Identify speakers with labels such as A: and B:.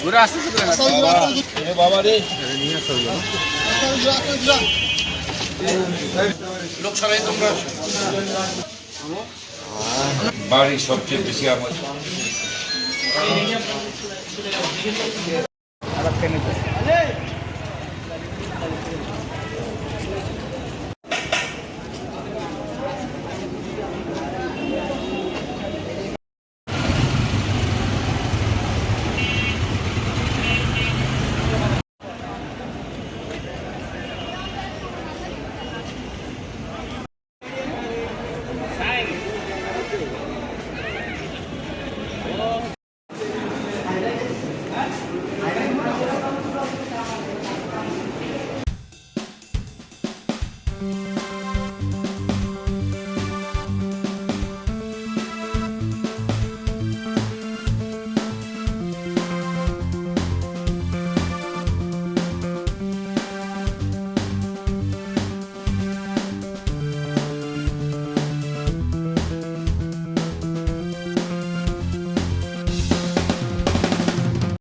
A: ঘুরে বাড়ি সবচেয়ে বেশি আমার అలా Bye.